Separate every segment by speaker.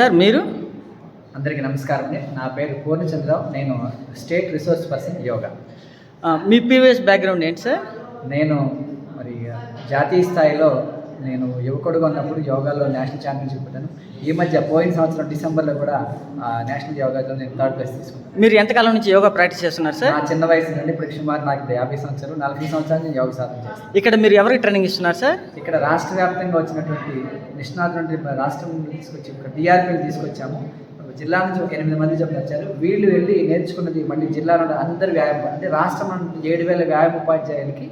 Speaker 1: Sir మీరు?
Speaker 2: అందరికీ నమస్కారం అండి. నా పేరు పూర్ణచంద్రరావు. నేను స్టేట్ రిసోర్స్ పర్సన్ యోగా.
Speaker 1: మీ ప్రీవియస్ బ్యాక్గ్రౌండ్ ఏంటి సార్?
Speaker 2: నేను మరి జాతీయ స్థాయిలో నేను యువకుడుగా ఉన్నప్పుడు యోగాలో నేషనల్ ఛాంపియన్షిప్ పెట్టాను. ఈ మధ్య పోయిన సంవత్సరం డిసెంబర్లో కూడా నేషనల్ యోగాలో నేను థర్డ్ ప్లేస్ తీసుకున్నాను.
Speaker 1: మీరు ఎంతకాలం నుంచి యోగా ప్రాక్టీస్ చేస్తున్నారు సార్?
Speaker 2: నా చిన్న వయసు నుండి ఇప్పుడు సుమారు నాకు యాభై సంవత్సరాలు నలభై సంవత్సరాలు నేను యోగ సాధన చేస్తాను.
Speaker 1: ఇక్కడ మీరు ఎవరికి ట్రైనింగ్ ఇస్తున్నారు సార్?
Speaker 2: ఇక్కడ రాష్ట్ర వ్యాప్తంగా వచ్చినటువంటి నిష్ణాతులు నుండి రాష్ట్రం నుండి తీసుకొచ్చి ఇక్కడ డిఆర్పీలు తీసుకొచ్చాము. జిల్లా నుంచి ఒక ఎనిమిది మంది చెప్పి వచ్చారు. వీళ్ళు వెళ్ళి నేర్చుకున్నది మళ్ళీ జిల్లా నుండి అందరు వ్యాయామం అంటే రాష్ట్రం నుండి ఏడు వేల వ్యాయామ ఉపాధ్యాయులకి.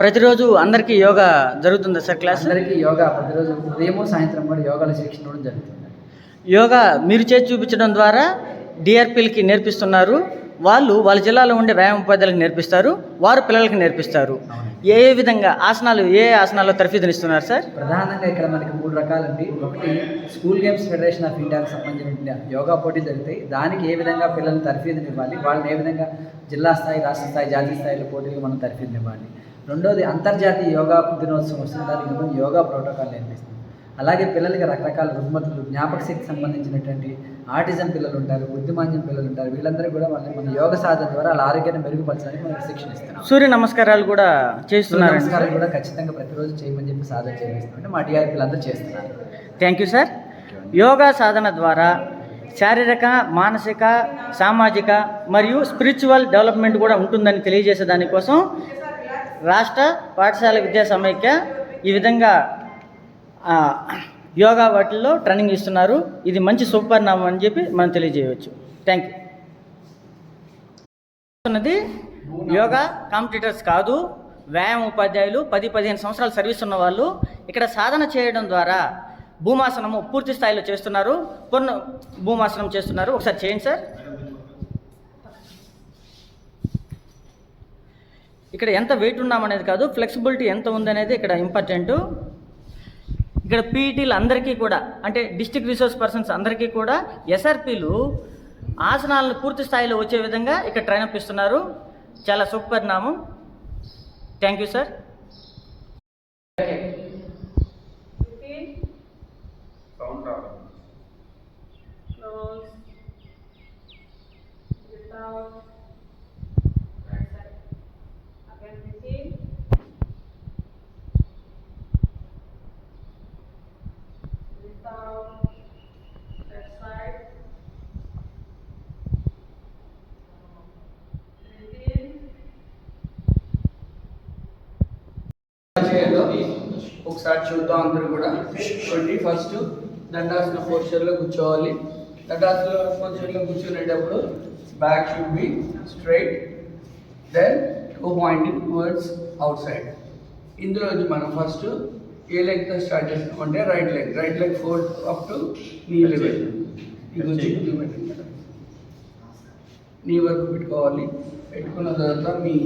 Speaker 1: ప్రతిరోజు అందరికీ యోగా జరుగుతుందా సార్ క్లాస్?
Speaker 2: అందరికీ యోగా ప్రతిరోజు ఉదయం సాయంత్రం కూడా యోగాల శిక్షణ ఇవ్వడం జరుగుతుంది.
Speaker 1: యోగా మీరు చేసి చూపించడం ద్వారా డిఆర్పీలకి నేర్పిస్తున్నారు. వాళ్ళు వాళ్ళ జిల్లాలో ఉండే వ్యాయామ ఉపాధ్యాయులకు నేర్పిస్తారు వారు పిల్లలకి నేర్పిస్తారు. ఏ ఏ విధంగా ఆసనాలు ఏ ఆసనాల్లో తర్ఫీదునిస్తున్నారు సార్?
Speaker 2: ప్రధానంగా ఇక్కడ మనకి మూడు రకాలండి. ఒకటి స్కూల్ గేమ్స్ ఫెడరేషన్ ఆఫ్ ఇండియాకి సంబంధించిన యోగా పోటీలు జరుగుతాయి. దానికి ఏ విధంగా పిల్లల్ని తర్ఫీదుని ఇవ్వాలి? వాళ్ళని ఏ విధంగా జిల్లా స్థాయి రాష్ట్ర స్థాయి జాతీయ స్థాయిలో పోటీలు మనం తర్ఫీదుని ఇవ్వాలి? రెండోది అంతర్జాతీయ యోగా దినోత్సవం వస్తుంది. దానికి యోగా ప్రోటోకాల్ నేర్పిస్తాం అలాగే పిల్లలకి రకరకాల రుగ్మతులు జ్ఞాపక శక్తికి సంబంధించినటువంటి ఆటిజం పిల్లలు ఉంటారు బుద్ధిమాంద్యం పిల్లలు ఉంటారు. వీళ్ళందరూ కూడా వాళ్ళని మన యోగ సాధన ద్వారా వాళ్ళ ఆరోగ్యాన్ని మెరుగుపరచడానికి మనం శిక్షణ ఇస్తున్నాం.
Speaker 1: సూర్య నమస్కారాలు కూడా చేస్తున్నారు.
Speaker 2: నమస్కారం కూడా ఖచ్చితంగా ప్రతిరోజు చేయమని చెప్పి సాధన చేయిస్తాం అంటే మా డిఆర్పీలు అందరూ చేస్తున్నారు.
Speaker 1: థ్యాంక్ యూ సార్ యోగా సాధన ద్వారా శారీరక మానసిక సామాజిక మరియు స్పిరిచువల్ డెవలప్మెంట్ కూడా ఉంటుందని తెలియజేసే దానికోసం రాష్ట్ర పాఠశాల విద్యా సమైక్య ఈ విధంగా యోగా వాటిల్లో ట్రైనింగ్ ఇస్తున్నారు. ఇది మంచి సుపరిణామం అని చెప్పి మనం తెలియజేయవచ్చు. థ్యాంక్ యూ యోగా కాంపిటీటర్స్ కాదు వ్యాయామ ఉపాధ్యాయులు పది పదిహేను సంవత్సరాలు సర్వీస్ ఉన్న వాళ్ళు ఇక్కడ సాధన చేయడం ద్వారా భూమాసనము పూర్తి స్థాయిలో చేస్తున్నారు. పూర్ణ భూమాసనం చేస్తున్నారు. ఒకసారి చేయండి సార్. ఇక్కడ ఎంత వెయిట్ ఉన్నామనేది కాదు ఫ్లెక్సిబిలిటీ ఎంత ఉందనేది ఇక్కడ ఇంపార్టెంట్. ఇక్కడ పీఈటీలు అందరికీ కూడా అంటే డిస్ట్రిక్ట్ రిసోర్స్ పర్సన్స్ అందరికీ కూడా ఎస్ఆర్పీలు ఆసనాలను పూర్తి స్థాయిలో వచ్చే విధంగా ఇక్కడ ట్రైనప్ ఇస్తున్నారు. చాలా సుపరిణామం థ్యాంక్ యూ సార్
Speaker 3: Close.
Speaker 4: ఒకసారి చూద్దాం అందరూ కూడా. చూడండి ఫస్ట్ దండాసన పోస్చర్లో కూర్చోవాలి. దండాసన పోస్చర్లో కూర్చునేటప్పుడు back should be straight then two pointing towards outside ఇందులో వచ్చి మనం ఫస్ట్ ఏ లెగ్తో స్టార్ట్ చేస్తాం అంటే right leg right leg four up to knee level వచ్చి నీ వరకు పెట్టుకోవాలి. పెట్టుకున్న తర్వాత మీ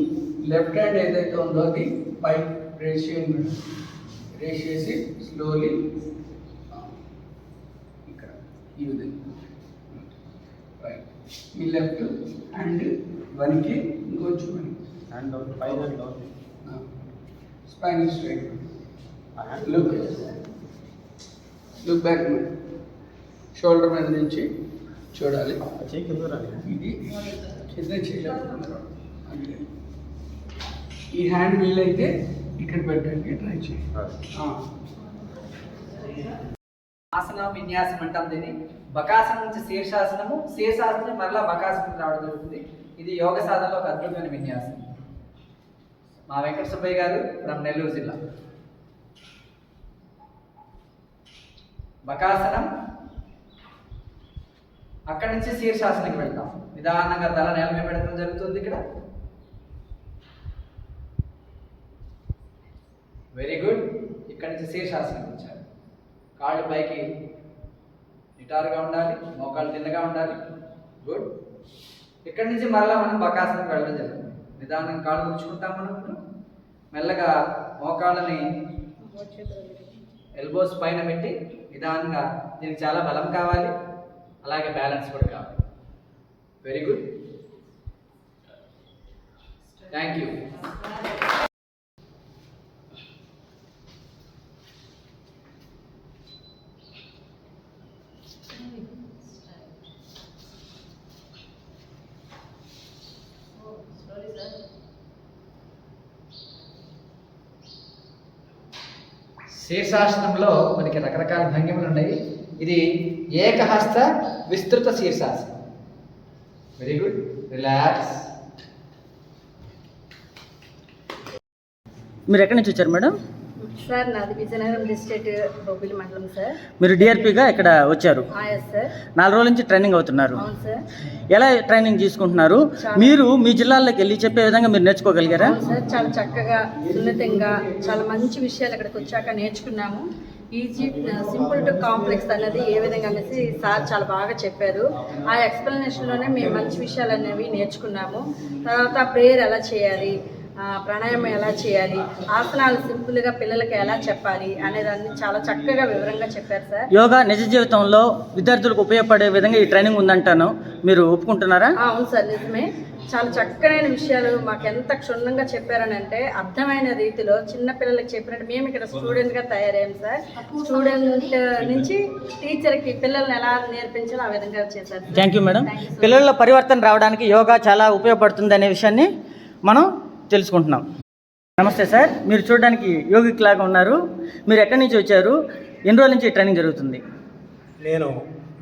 Speaker 4: లెఫ్ట్ హ్యాండ్ ఏదైతే ఉందో అది పై మేడం. రేస్ చేసి స్లోలీ ఇక్కడ ఈ విధంగా. రైట్ మీ లెఫ్ట్ హ్యాండ్ వన్కి ఇంకొంచెం వెనక్కి spine straight look look back shoulder మీద నుంచి చూడాలి. ఇది కింద చేయలేదు ఈ హ్యాండ్ వీలైతే ఇక్కడ పెట్టడానికి ట్రై చేయండి ఆ.
Speaker 2: ఆసన విన్యాసం అంటాం దీన్ని. బకాసనం నుంచి శీర్షాసనము శీర్షాసనం మరలా బకాసనం రావడం జరుగుతుంది. ఇది యోగ సాధనలో ఒక అద్భుతమైన విన్యాసం. మా వెంకట సుబ్బయ్య గారు ఫ్రమ్ నెల్లూరు జిల్లా. బకాసనం అక్కడి నుంచి శీర్షాసనకి వెళ్తాం. నిదానంగా తల నేల మీద పెడతాం జరుగుతుంది ఇక్కడ. వెరీ గుడ్ ఇక్కడి నుంచి శీర్షాసనం వచ్చారు కాళ్ళు పైకి నిటారుగా ఉండాలి మోకాళ్ళు తిన్నగా ఉండాలి. గుడ్ ఇక్కడి నుంచి మరలా మనం బకాసనం వెళ్ళడం జరుగుతుంది. నిదానంగా కాళ్ళు కూర్చుకుంటాం మనం మెల్లగా మోకాళ్ళని ఎల్బోస్ పైన పెట్టి నిదానంగా దీనికి చాలా బలం కావాలి. అలాగే బ్యాలెన్స్ కూడా కావాలి. వెరీ గుడ్ థ్యాంక్ యూ శీర్షాసనంలో మనకి రకరకాల భంగిమలు ఉన్నాయి. ఇది ఏకహస్త విస్తృత శీర్షాసనం. వెరీ గుడ్ రిలాక్స్
Speaker 1: మీరు ఎక్కడి నుంచి వచ్చారు మేడం?
Speaker 5: సార్ నాది విజయనగరం డిస్ట్రిక్ట్ బొబ్బిలి మండలం సార్.
Speaker 1: మీరు డిఆర్పిగా ఇక్కడ వచ్చారు. నాలుగు రోజుల నుంచి ట్రైనింగ్ అవుతున్నారు.
Speaker 5: అవును సార్
Speaker 1: ఎలా ట్రైనింగ్ తీసుకుంటున్నారు? మీరు మీ జిల్లాల్లోకి వెళ్ళి చెప్పే విధంగా మీరు నేర్చుకోగలిగారా?
Speaker 5: సార్ చాలా చక్కగా సున్నితంగా చాలా మంచి విషయాలు ఇక్కడికి వచ్చాక నేర్చుకున్నాము. ఈజీ సింపుల్ టు కాంప్లెక్స్ అనేది ఏ విధంగా అనేసి సార్ చాలా బాగా చెప్పారు. ఆ ఎక్స్ప్లెనేషన్లోనే మేము మంచి విషయాలు అనేవి నేర్చుకున్నాము. తర్వాత ప్రేయర్ ఎలా చేయాలి? ప్రాణాయామం ఎలా చేయాలి? ఆసనాలు సింపుల్గా పిల్లలకి ఎలా చెప్పాలి అనేదాన్ని చాలా చక్కగా వివరంగా చెప్పారు సార్.
Speaker 1: యోగా నిజ జీవితంలో విద్యార్థులకు ఉపయోగపడే విధంగా ఈ ట్రైనింగ్ ఉందంటాను. మీరు ఒప్పుకుంటున్నారా?
Speaker 5: అవును సార్ నిజమే. చాలా చక్కనైన విషయాలు మాకు ఎంత క్షుణ్ణంగా చెప్పారని అంటే అర్థమైన రీతిలో చిన్న పిల్లలకి చెప్పినట్టు మేము ఇక్కడ స్టూడెంట్గా తయారయ్యాం సార్. స్టూడెంట్ నుంచి టీచర్కి పిల్లల్ని ఎలా నేర్పించాలో ఆ విధంగా చేశారు.
Speaker 1: థ్యాంక్ యూ మేడం పిల్లల్లో పరివర్తన రావడానికి యోగా చాలా ఉపయోగపడుతుంది అనే విషయాన్ని మనం తెలుసుకుంటున్నాం. నమస్తే సార్ మీరు చూడడానికి యోగిక్ లాగా ఉన్నారు. మీరు ఎక్కడి నుంచి వచ్చారు? ఎన్ని రోజుల నుంచి ట్రైనింగ్ జరుగుతుంది?
Speaker 6: నేను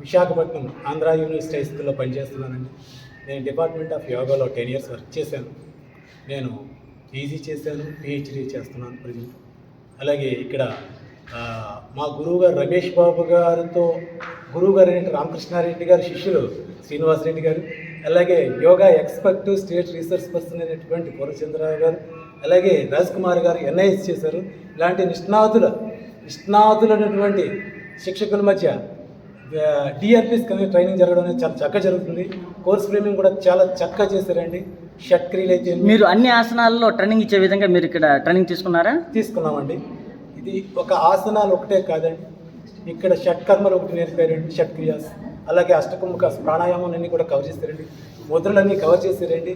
Speaker 6: విశాఖపట్నం ఆంధ్ర యూనివర్సిటీ హై పనిచేస్తున్నానండి. నేను డిపార్ట్మెంట్ ఆఫ్ యోగాలో టెన్ ఇయర్స్ వర్క్ చేశాను. నేను పీజీ చేశాను పిహెచ్డీ చేస్తున్నాను ప్రజెంట్. అలాగే ఇక్కడ మా గురువు గారు రమేష్ బాబు గారితో గురువుగారు రామకృష్ణారెడ్డి గారు శిష్యులు శ్రీనివాసరెడ్డి గారు అలాగే yoga expert state research person అయినటువంటి పూర్ణచంద్రరావు గారు అలాగే రాజ్ కుమార్ గారు ఎన్ఐఎస్ చేశారు. ఇలాంటి నిష్ణాతుల నిష్ణాతులైనటువంటి శిక్షకుల మధ్య డిఆర్పిస్ కానీ ట్రైనింగ్ జరగడం అనేది చాలా చక్కగా జరుగుతుంది. కోర్స్ ఫ్రేమింగ్ కూడా చాలా చక్కగా చేశారండి. షట్ క్రీలు అయితే
Speaker 1: మీరు అన్ని ఆసనాల్లో ట్రైనింగ్ ఇచ్చే విధంగా మీరు ఇక్కడ ట్రైనింగ్ తీసుకున్నారా?
Speaker 6: తీసుకున్నామండి. ఇది ఒక ఆసనాలు ఒకటే కాదండి. ఇక్కడ షట్ కర్మలు ఒకటి నేర్పారండి షట్ క్రియాస్ అలాగే అష్టకుముఖ ప్రాణాయామం అన్ని కూడా కవర్ చేశారండి ముద్రలన్నీ కవర్ చేశారండి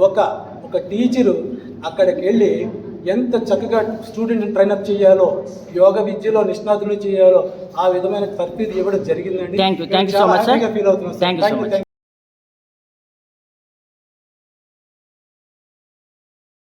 Speaker 6: ఒక ఒక టీచరు అక్కడికి వెళ్ళి ఎంత చక్కగా స్టూడెంట్ ట్రైనప్ చేయాలో యోగ విద్యలో నిష్ణాతులు చేయాలో ఆ విధమైన తర్ఫీదు ఇవ్వడం జరిగిందండి. ఫీల్ అవుతున్నాం